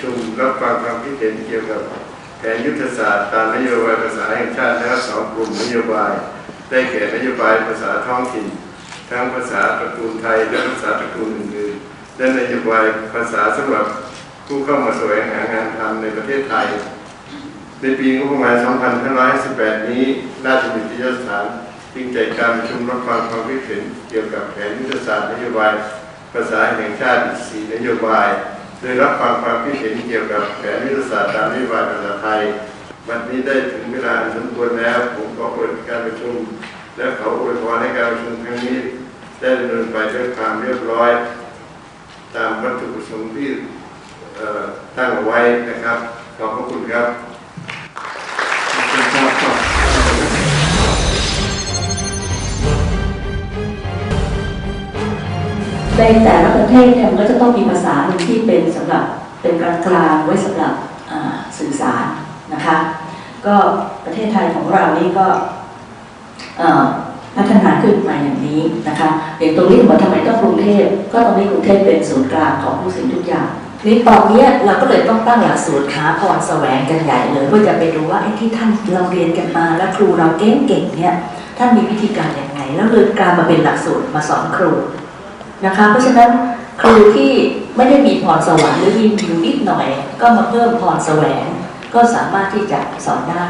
ชุมรับฟังความคิดเห็นเกี่ยวกับแผนยุทธศาสตร์ตามนโยบายภาษาแห่งชาติและสองกลุ่มนโยบาย ได้แก่นโยบายภาษาท้องถิ่น ทั้งภาษาตระกูลไทยและภาษาตระกูลอื่นๆและนโยบายภาษาสำหรับผู้เข้ามาแสวงหางานทำในประเทศไทย ในปีงบประมาณ 2518 นี้ราชวิทยาสถานจึงจัดการประชุมรับฟังความคิดเห็นเกี่ยวกับแผนยุทธศาสตร์นโยบายภาษาแห่งชาติอีกสี่นโยบาย ไดยรับฟังความคิดเห็นเกี่ยวกับแผนยุทธศาสตร์ตามนโยบายภาษาไทย วันนี้ได้ถึงเวลาสมควรแล้ว ผมขอเปิดการประชุม และขออวยพรให้การประชุมครั้งนี้ ได้ดำเนินไปด้วยความเรียบร้อย ตามวัตถุประสงค์ที่ตั้งเอาไว้นะครับ ขอบพระคุณครับ ในแต่ละประเทศเนี่ยมันก็จะต้องมีภาษาหนึ่งที่เป็นสำหรับเป็นกลางกลางไว้สำหรับสื่อสารนะคะ ก็ประเทศไทยของเรานี่ก็พัฒนาขึ้นมาอย่างนี้นะคะอย่างตรงนี้บอกทำไมต้องกรุงเทพก็ตรงนี้กรุงเทพเป็นศูนย์กลางของทุกสิ่งทุกอย่างนี่ตอนนี้เราก็เลยต้องตั้งหลักสูตรหาพรแสวงกันใหญ่เลยเพื่อจะไปดูว่าไอ้ที่ท่านเราเรียนกันมาแล้วครูเราเก่งๆเนี่ยท่านมีวิธีการอย่างไง แล้วเลยกลายมาเป็นหลักสูตรมาสอนครู นะคะ เพราะฉะนั้นครูที่ไม่ได้มีพรสวรรค์หรือมีอยู่นิดหน่อย ก็มาเพิ่มพรแสวง ก็สามารถที่จะสอนได้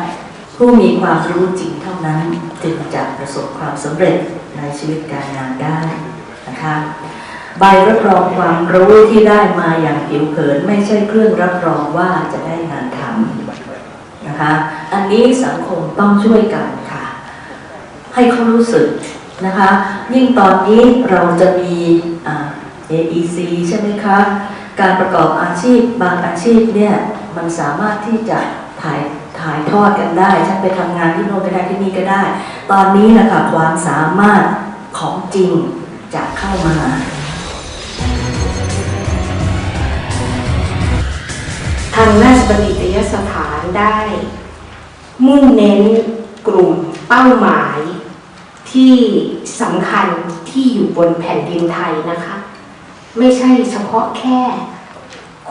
ผู้มีความรู้จริงเท่านั้นจึงจะประสบความสำเร็จในชีวิตการงานได้นะคะใบรับรองความรู้ที่ได้มาอย่างผิวเผินไม่ใช่เครื่องรับรองว่าจะได้งานทำนะคะ อันนี้สังคมต้องช่วยกันค่ะ ให้เขารู้สึก นะคะ ยิ่งตอนนี้เราจะมี AEC ใช่ไหมคะ การประกอบอาชีพบางอาชีพเนี่ยมันสามารถที่จะถ่ายถ่ายทอดกันได้ฉันไปทำงานที่โน่นก็ได้ที่นี่ก็ได้ ตอนนี้นะคะความสามารถของจริงจะเข้ามาทางราชบัณฑิตยสถานได้ มุ่งเน้นกลุ่มเป้าหมาย ที่สำคัญที่อยู่บนแผ่นดินไทยนะคะ ไม่ใช่เฉพาะแค่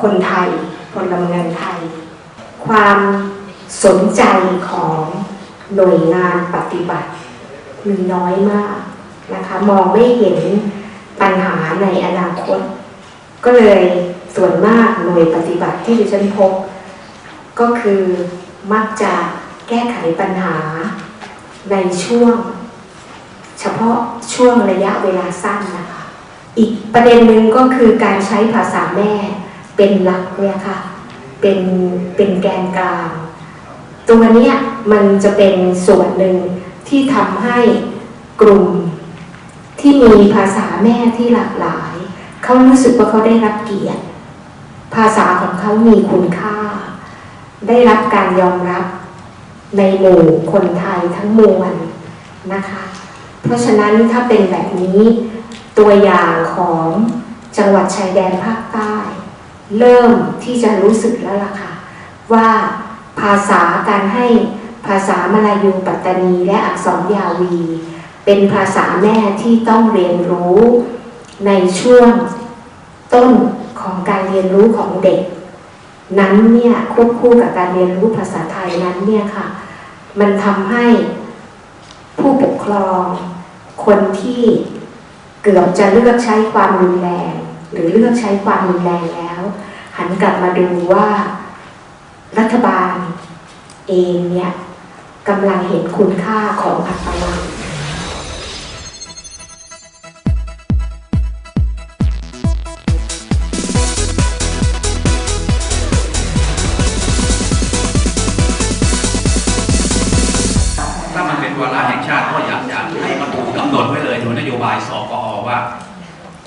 คนไทยพลเมืองไทย ความสนใจของหน่วยงานปฏิบัติ มีน้อยมากนะคะ มองไม่เห็นปัญหาในอนาคต ก็เลยส่วนมากหน่วยปฏิบัติที่ดิฉันพบ ก็คือมักจะแก้ไขปัญหาในช่วง เฉพาะช่วงระยะเวลาสั้นนะคะ อีกประเด็นหนึ่งก็คือการใช้ภาษาแม่เป็นหลักเนี่ยค่ะเป็นเป็นแกนกลางตัวเนี้มันจะเป็นส่วนหนึ่งที่ทำให้กลุ่มที่มีภาษาแม่ที่หลากหลาย เขารู้สึกว่าเขาได้รับเกียรติ ภาษาของเขามีคุณค่า ได้รับการยอมรับในหมู่คนไทยทั้งมวลนะคะ เพราะฉะนั้นถ้าเป็นแบบนี้ตัวอย่างของจังหวัดชายแดนภาคใต้ เริ่มที่จะรู้สึกแล้วล่ะค่ะ ว่าภาษาการให้ภาษามลายูปัตตานี และอักษรยาวี เป็นภาษาแม่ที่ต้องเรียนรู้ในช่วงต้นของการเรียนรู้ของเด็ก นั้นเนี่ยควบคู่กับการเรียนรู้ภาษาไทยนั้นเนี่ยค่ะ มันทำให้ผู้ปกครอง คนที่เกือบจะเลือกใช้ความรุนแรง หรือเลือกใช้ความรุนแรงแล้ว หันกลับมาดูว่ารัฐบาลเองเนี่ยกำลังเห็นคุณค่าของอัตลักษณ์ถ้ามันเป็นวาระแห่งชาติก็อยากอย บายสกอว่า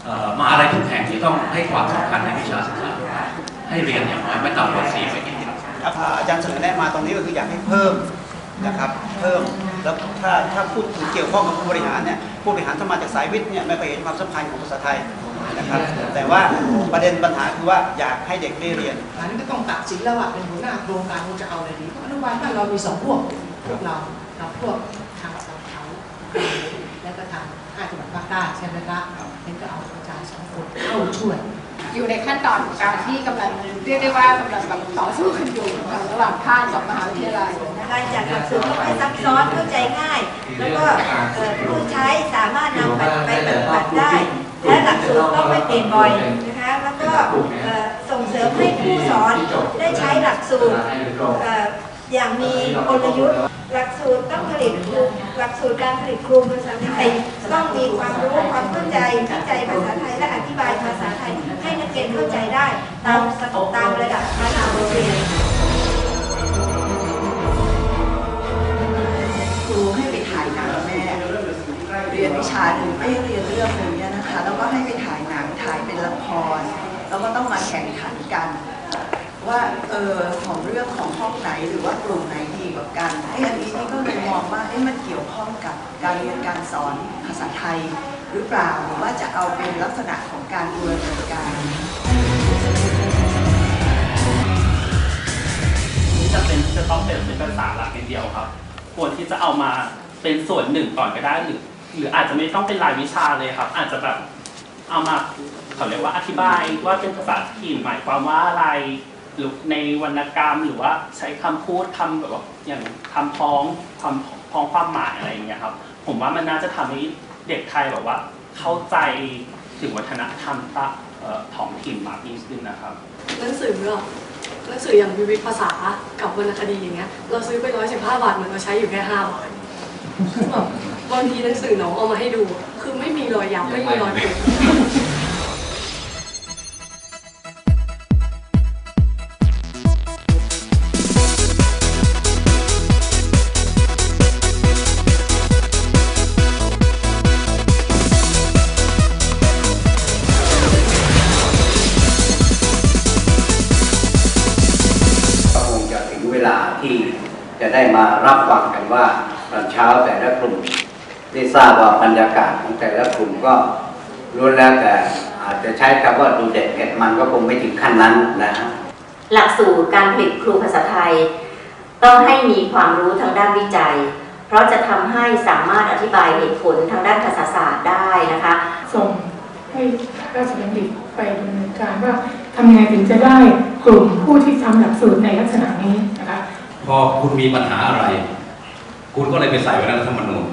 เอ่อมหาอะไรทุกแห่งที่ต้องให้ความสำคัญในวิชาศึกษาให้เรียนอย่างน้อยไม่ต่ำกว่าสี่ปีครับอ่าอาจารย์เสนอแนะมาตรงนี้ก็คืออยากให้เพิ่มนะครับเพิ่มแล้วถ้าถ้าพูดถึงเกี่ยวข้องกับผู้บริหารเนี่ยผู้บริหารถ้ามาจากสายวิทย์เนี่ยไม่เคยเห็นความสำคัญของภาษาไทยนะครับแต่ว่าประเด็นปัญหาคือว่าอยากให้เด็กได้เรียนอันนี้ก็ต้องตัดสินแล้วว่าเป็นหัวหน้าโครงการว่าจะเอาอะไรดีเพราะอนุบาลบ้านเรามีสองพวกพวกเรากับพวกทางสาวเขาแล้วก็ทางให้าติจังหวัดภาคใต้ใช่ไหมคะนี่ก็เอาอาจารย์สองคนเข้าช่วย อยู่ในขั้นตอนของการที่กำลังเรียกได้ว่ากำลังแบบต่อสู้กันอยู่ระหว่างภาคกับมหาวิทยาลัยนะคะจากหลักสูตรที่ไม่ซับซ้อนเข้าใจง่าย แล้วก็เอ่อผู้ใช้สามารถนำไปไปปฏิบัติได้ และหลักสูตรก็ไม่เปลี่ยนบ่อยนะคะแล้วก็เอ่อส่งเสริมให้ผู้สอนได้ใช้หลักสูตรเอ่ออย่างมีกลยุทธ์ หลักสูตรต้องผลิตครูหลักสูตรการผลิตครูภาษาไทยต้องมีความรู้ความเข้าใจเข้าใจภาษาไทยและอธิบายภาษาไทยให้นักเรียนเข้าใจได้ ตามสตตามระดับชั้นองโรงเรียครูให้ไปถ่ายหนังแม่เรียนวิชาหนึ่งไม่เรียนเรื่องหนึ่งเนี่ยนะคะ แล้วก็ให้ไปถ่ายหนังถ่ายเป็นละคร แล้วก็ต้องมาแข่งขันกัน ว่าเออของเรื่องของห้องไหนหรือว่ากลุ่มไหนดีกว่ากันไอ้อันนี้นี่ก็เลยมองว่าเอ้มันเกี่ยวข้องกับการเรียนการสอนภาษาไทย หรือเปล่าหรือว่าจะเอาเป็นลักษณะของการบูรณาการไม่จำเป็นที่จะต้องเป็นเป็นภาษาหลักอย่างเดียวครับ ควรที่จะเอามาเป็นส่วนหนึ่งก่อนก็ได้หรือหรืออาจจะไม่ต้องเป็นรายวิชาเลยครับ อาจจะแบบเอามาเขาเรียกว่าอธิบายว่าเป็นภาษาถิ่นหมายความว่าอะไร หรือในวรรณกรรมหรือว่าใช้คำพูดคำแบบว่าอย่างคำพ้องความพ้องความหมายอะไรอย่างเงี้ยครับ ผมว่ามันน่าจะทำให้เด็กไทยแบบว่า เข้าใจถึงวัฒนธรรมตะถ่อท้องถิ่นมากยิ่งขึ้นนะครับหนังสืออะหนังสืออย่างวิวิภาษากับวรรณคดีอย่างเงี้ยเราซื้อไปร้อยสิบห้าบาทเหมือนเราใช้อยู่แค่ห้าบาทแบบบางทีหนังสือน้องเอามาให้ดู คือไม่มีรอยยับไม่มีรอยผุก็าแต่ละกลุ่มได้ทราบว่าบรรยากาศของแต่ละกลุ่มก็ล้วนแล้วแต่อาจจะใช้คำว่าดูเด็ดเผ็ดมันก็คงไม่ถึงขั้นนั้นนะฮะหลักสูตรการผลิตครูภาษาไทย ต้องให้มีความรู้ทางด้านวิจัย เพราะจะทำให้สามารถอธิบายเหตุผลทางด้านภาษาศาสตร์ได้นะคะ ส่งให้ราชบัณฑิตไปดำเนินการว่าทำยังไงถึงจะได้กลุ่มผู้ที่ทำหลักสูตรในลักษณะนี้นะคะ พอคุณมีปัญหาอะไร คุณก็เลยไปใส่ไว้ในรัฐธรรมนูญ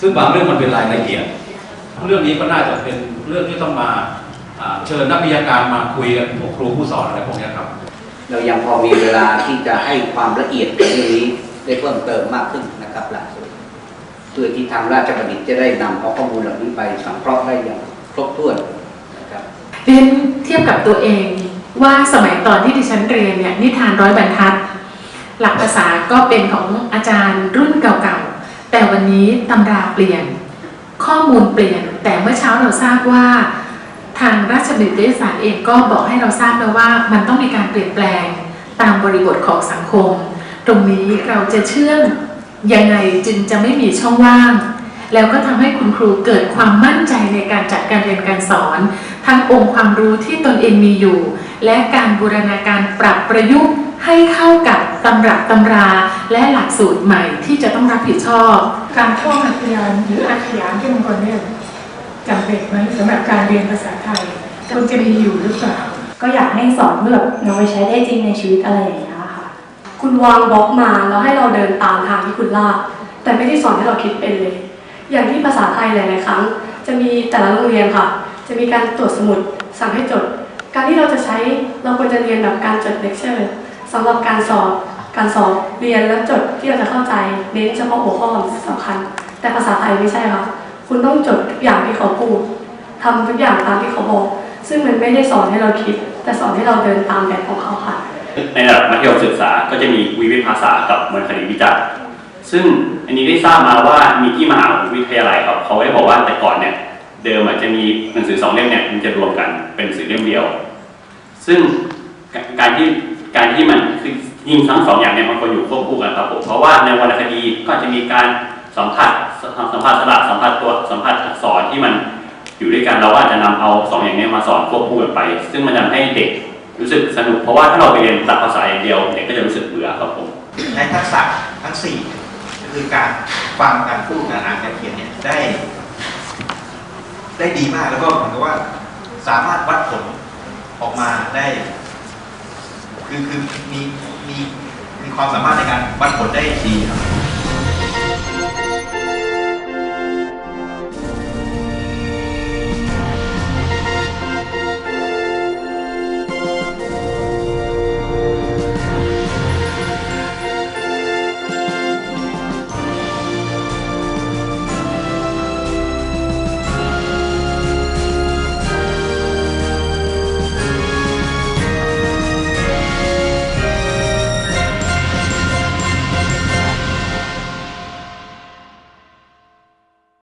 ซึ่งบางเรื่องมันเป็นรายละเอียด เรื่องนี้ก็น่าจะเป็นเรื่องที่ต้องมาอ่าเชิญนักวิชาการมาคุยกันพวกครูผู้สอนอะไรพวกเนี้ยครับ เรายังพอมีเวลาที่จะให้ความละเอียดกับเรื่องนี้ได้เพิ่มเติมมากขึ้นนะครับหลักสูตรเพื่อที่ทางราชบัณฑิตจะได้นำเอาข้อมูลเหล่านี้ไปสังเคราะห์ได้อย่างครบถ้วนนะครับเรียนเทียบกับตัวเองว่าสมัยตอนที่ดิฉันเรียนเนี่ยนิทานร้อยบรรทัด หลักภาษาก็เป็นของอาจารย์รุ่นเก่าๆ แต่วันนี้ตำราเปลี่ยน ข้อมูลเปลี่ยน แต่เมื่อเช้าเราทราบว่า ทางราชบัณฑิตยศาสตร์เองก็บอกให้เราทราบแล้วว่า มันต้องมีการเปลี่ยนแปลงตามบริบทของสังคม ตรงนี้เราจะเชื่อมยังไงจึงจะไม่มีช่องว่าง แล้วก็ทำให้คุณครูเกิดความมั่นใจในการจัดการเรียนการสอน ทั้งองค์ความรู้ที่ตนเองมีอยู่ และการบูรณาการปรับประยุกต์ให้เข้ากับ ตำรับตำราและหลักสูตรใหม่ที่จะต้องรับผิดชอบ การท่องอักขยานหรืออักขยานที่บางคนเนี่ยจำเป็นไหมสำหรับการเรียนภาษาไทยควรจะมีอยู่หรือเปล่าก็อยากให้สอนแบบนำไปใช้ได้จริงในชีวิตอะไรอย่างเงี้ยค่ะ คุณวางบล็อกมาแล้วให้เราเดินตามทางที่คุณลากแต่ไม่ได้สอนให้เราคิดเป็นเลย อย่างที่ภาษาไทยหลายๆครั้ง จะมีแต่ละโรงเรียนค่ะ จะมีการตรวจสมุดสั่งให้จด การที่เราจะใช้เราควรจะเรียนแบบการจดเลคเชอร์สำหรับการสอบ การสอบเรียนแล้วจดที่เราจะเข้าใจเน้นเฉพาะหัวข้อสำคัญ แต่ภาษาไทยไม่ใช่ค่ะคุณต้องจดทุกอย่างที่เขาพูดทำทุกอย่างตามที่เขาบอก ซึ่งมันไม่ได้สอนให้เราคิด แต่สอนให้เราเดินตามแบบของเขาค่ะในระดับมัธยมศึกษาก็จะมีวิวิภาษากับวรรณคดีวิจัยซึ่งอันนี้ได้ทราบมาว่ามีที่มหาวิทยาลัยครับเขาได้บอกว่าแต่ก่อนเนี่ยเดิมอาจจะมีหนังสือสองเล่มเนี่ยมันจะรวมกันเป็นหนังสือเล่มเดียว ซึ่งการที่การที่มันคือ ยิงทั้งสองอย่างเนี่ยมันควรอยู่ควบคู่กันครับผมเพราะว่าในวรรณคดีก็จะมีการสัมผัสสัมผัสสระสัมผัสตัวสัมผัสอักษรที่มันอยู่ด้วยกันเราก็อาจจะนำเอาสองอย่างเนี้มาสอนควบคู่กันไป ซึ่งมันทำให้เด็กรู้สึกสนุกเพราะว่าถ้าเราไปเรียนหลักภาษาอย่างเดียวเด็กก็จะรู้สึกเบื่อครับผมในทักษะทั้งสี่ก็คือการฟังการพูดการอ่านการเขียนเนี่ยได้ ได้ดีมากแล้วก็เหมือนกับว่าสามารถวัดผลออกมาได้ คือคือมีมีมีความสามารถในการวัดผลได้ดีครับ